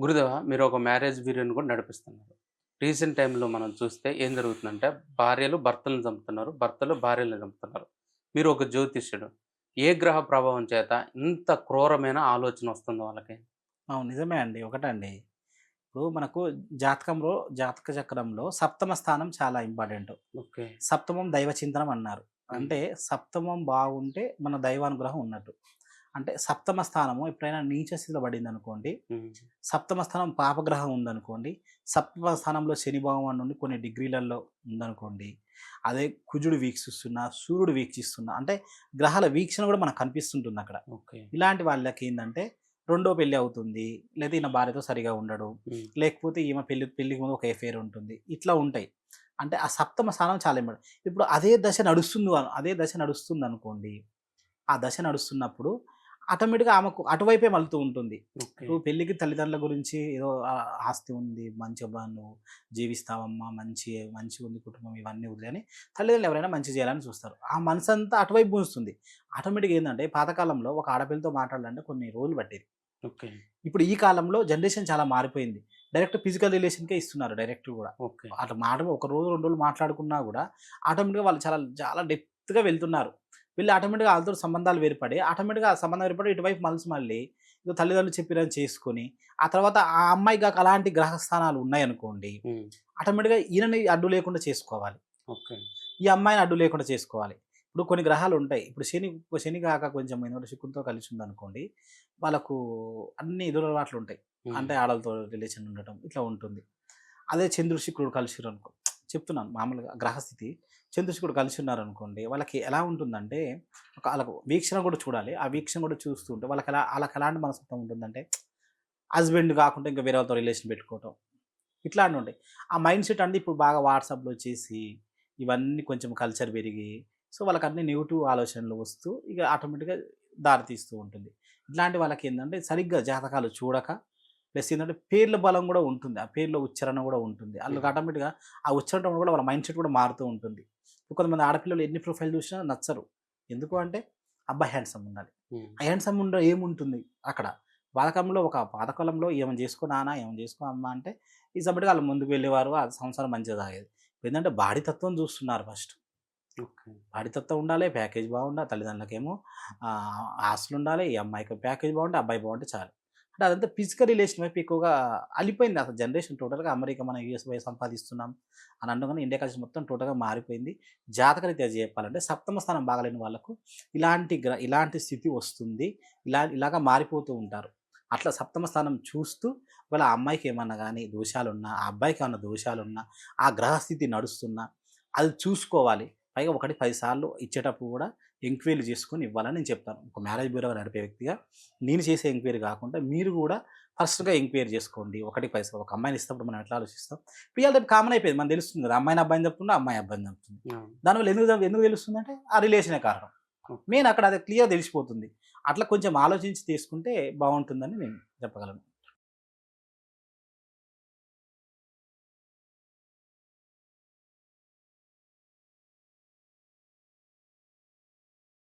గురుదేవ మీరు ఒక మ్యారేజ్ బ్యూరోని కూడా నడిపిస్తున్నారు. రీసెంట్ టైంలో మనం చూస్తే ఏం జరుగుతుందంటే భార్యలు భర్తలను చంపుతున్నారు భర్తలు భార్యలను చంపుతున్నారు. మీరు ఒక జ్యోతిష్యుడు ఏ గ్రహ ప్రభావం చేత ఇంత క్రూరమైన ఆలోచన వస్తుందో వాళ్ళకి? అవును నిజమే అండి. ఒకటండి. ఇప్పుడు మనకు జాతకంలో జాతక చక్రంలో సప్తమ స్థానం చాలా ఇంపార్టెంట్. ఓకే. సప్తమం దైవ చింతనం అన్నారు. అంటే సప్తమం బాగుంటే మన దైవానుగ్రహం ఉన్నట్టు. అంటే సప్తమ స్థానము ఎప్పుడైనా నీచ స్థితిలో పడింది అనుకోండి సప్తమ స్థానం పాపగ్రహం ఉందనుకోండి సప్తమ స్థానంలో శని భగవాన్ నుండి కొన్ని డిగ్రీలలో ఉందనుకోండి అదే కుజుడు వీక్షిస్తున్నా సూర్యుడు వీక్షిస్తున్నా అంటే గ్రహాల వీక్షణ కూడా మనకు కనిపిస్తుంటుంది అక్కడ. ఓకే. ఇలాంటి వాళ్ళకి ఏంటంటే రెండో పెళ్ళి అవుతుంది లేదా ఈయన భార్యతో సరిగా ఉండడు లేకపోతే ఈమె పెళ్ళి పెళ్ళికి ముందు ఒక ఎఫేర్ ఉంటుంది ఇట్లా ఉంటాయి. అంటే ఆ సప్తమ స్థానం చాలా ఇంపార్టెంట్ ఇప్పుడు అదే దశ నడుస్తుంది అను- అదే దశ నడుస్తుంది అనుకోండి ఆ దశ నడుస్తున్నప్పుడు ఆటోమేటిక్గా ఆమెకు అటువైపే మలుతూ ఉంటుంది. ఇప్పుడు పెళ్ళికి తల్లిదండ్రుల గురించి ఏదో ఆస్తి ఉంది మంచిగా నువ్వు జీవిస్తావమ్మా మంచి మంచి ఉంది కుటుంబం ఇవన్నీ ఉంది అని తల్లిదండ్రులు ఎవరైనా మంచి చేయాలని చూస్తారు. ఆ మనసు అంతా అటువైపు పూస్తుంది. ఆటోమేటిక్గా ఏంటంటే పాతకాలంలో ఒక ఆడపిల్లతో మాట్లాడాలంటే కొన్ని రోజులు పట్టేది. ఓకే. ఇప్పుడు ఈ కాలంలో జనరేషన్ చాలా మారిపోయింది. డైరెక్ట్ ఫిజికల్ రిలేషన్కే ఇస్తున్నారు డైరెక్ట్ కూడా. ఓకే. అట్లా మాట ఒక రోజు రెండు రోజులు మాట్లాడుకున్నా కూడా ఆటోమేటిక్గా వాళ్ళు చాలా చాలా డెప్త్గా వెళ్తున్నారు. వీళ్ళు ఆటోమేటిక్గా వాళ్ళతో సంబంధాలు వేరుపడి ఆటోమేటిక్గా ఆ సంబంధం ఏర్పడి ఇటువైపు మనసు మళ్ళీ ఇదో తల్లిదండ్రులు చెప్పినది చేసుకొని ఆ తర్వాత ఆ అమ్మాయికి కాక అలాంటి గ్రహస్థానాలు ఉన్నాయనుకోండి ఆటోమేటిక్గా ఈయనని అడ్డు లేకుండా చేసుకోవాలి. ఓకే. ఈ అమ్మాయిని అడ్డు లేకుండా చేసుకోవాలి. ఇప్పుడు కొన్ని గ్రహాలు ఉంటాయి. ఇప్పుడు శని శని కాక కొంచెం ఏంటంటే శుక్రునితో కలిసి ఉందనుకోండి వాళ్ళకు అన్ని ఎదురవాట్లు ఉంటాయి. అంటే ఆడలతో రిలేషన్ ఉండటం ఇట్లా ఉంటుంది. అదే చంద్రుడు శుక్రుడు కలిసి అనుకో చెప్తున్నాను మామూలుగా గ్రహస్థితి. చంద్రుడు కలిసి ఉన్నారు అనుకోండి వాళ్ళకి ఎలా ఉంటుందంటే ఒక వాళ్ళకు వీక్షణ కూడా చూడాలి. ఆ వీక్షణ కూడా చూస్తూ ఉంటే వాళ్ళకి ఎలా వాళ్ళకి ఎలాంటి మనస్తత్వం ఉంటుందంటే హస్బెండ్ కాకుండా ఇంకా వేరే వాళ్ళతో రిలేషన్ పెట్టుకోవటం. ఇట్లాంటి ఉంటాయి ఆ మైండ్ సెట్ అంటే ఇప్పుడు బాగా వాట్సాప్లో వచ్చేసి ఇవన్నీ కొంచెం కల్చర్ పెరిగి సో వాళ్ళకి అన్ని నెగిటివ్ ఆలోచనలు వస్తూ ఇక ఆటోమేటిక్గా దారితీస్తూ ఉంటుంది. ఇట్లాంటి వాళ్ళకి ఏంటంటే సరిగ్గా జాతకాలు చూడక ప్లస్ ఏంటంటే పేర్ల బలం కూడా ఉంటుంది. ఆ పేర్ల ఉచ్చారణ కూడా ఉంటుంది. వాళ్ళకి. ఆటోమేటిక్గా ఆ ఉచ్చారణ కూడా వాళ్ళ మైండ్ సెట్ కూడా మారుతూ ఉంటుంది. కొంతమంది ఆడపిల్లలు ఎన్ని ప్రొఫైల్ చూసినా నచ్చరు. ఎందుకు అంటే అబ్బాయి హ్యాండ్సమ్ ఉండాలి. ఆ హ్యాండ్సమ్ ఉండ ఏముంటుంది అక్కడ? పాతకాలంలో ఒక పాతకాలంలో ఏమైనా చేసుకో నాన్న ఏమైనా చేసుకో అమ్మ అంటే ఈ సబ్బటిగా వాళ్ళు ముందుకు వెళ్ళేవారు ఆ సంసారం మంచిగా సాగేది. ఏంటంటే బాడీ తత్వం చూస్తున్నారు ఫస్ట్ ఓకే. బాడీ తత్వం ఉండాలి ప్యాకేజ్ బాగుండాలి తల్లిదండ్రులకేమో ఆస్తులు ఉండాలి ఈ అమ్మాయికి ప్యాకేజ్ బాగుంటే అబ్బాయి బాగుంటే చాలు. అంటే అదంతా ఫిజికల్ రిలేషన్ వైపు ఎక్కువగా అలిపోయింది అసలు జనరేషన్ టోటల్గా. అమెరికా మనం యూఎస్ పోయి సంపాదిస్తున్నాం అని అనగానే ఇండియా కల్చర్ మొత్తం టోటల్గా మారిపోయింది. జాతకరీత్యా చెప్పాలంటే సప్తమ స్థానం బాగలేని వాళ్ళకు ఇలాంటి ఇలాంటి స్థితి వస్తుంది. ఇలా ఇలాగా మారిపోతూ ఉంటారు. అట్లా సప్తమ స్థానం చూస్తూ ఒకవేళ ఆ అమ్మాయికి ఏమన్నా కానీ దోషాలున్నా ఆ అబ్బాయికి ఏమన్నా దోషాలున్నా ఆ గ్రహస్థితి నడుస్తున్నా అది చూసుకోవాలి. పైగా ఒకటి పది సార్లు ఇచ్చేటప్పుడు కూడా ఎంక్వైరీ చేసుకొని ఇవ్వాలని నేను చెప్తాను. ఒక మ్యారేజ్ బ్యూరో నడిపే వ్యక్తిగా నేను చేసే ఎంక్వైరీ కాకుండా మీరు కూడా ఫస్ట్గా ఎంక్వైరీ చేసుకోండి. ఒకటి పది సార్లు ఒక అమ్మాయిని ఇస్తప్పుడు మనం ఎట్లా ఆలోచిస్తాం? పిల్లలు కామన్ అయిపోయింది మనకు తెలుస్తుంది కదా అమ్మాయిని అబ్బాయిని చెప్తుంటే అమ్మాయి అబ్బాయిని చెప్తుంది దానివల్ల ఎందుకు ఎందుకు తెలుస్తుంది అంటే ఆ రిలేషనే కారణం. మెయిన్ అక్కడ అది క్లియర్ తెలిసిపోతుంది. అట్లా కొంచెం ఆలోచించి తీసుకుంటే బాగుంటుందని నేను చెప్పగలను.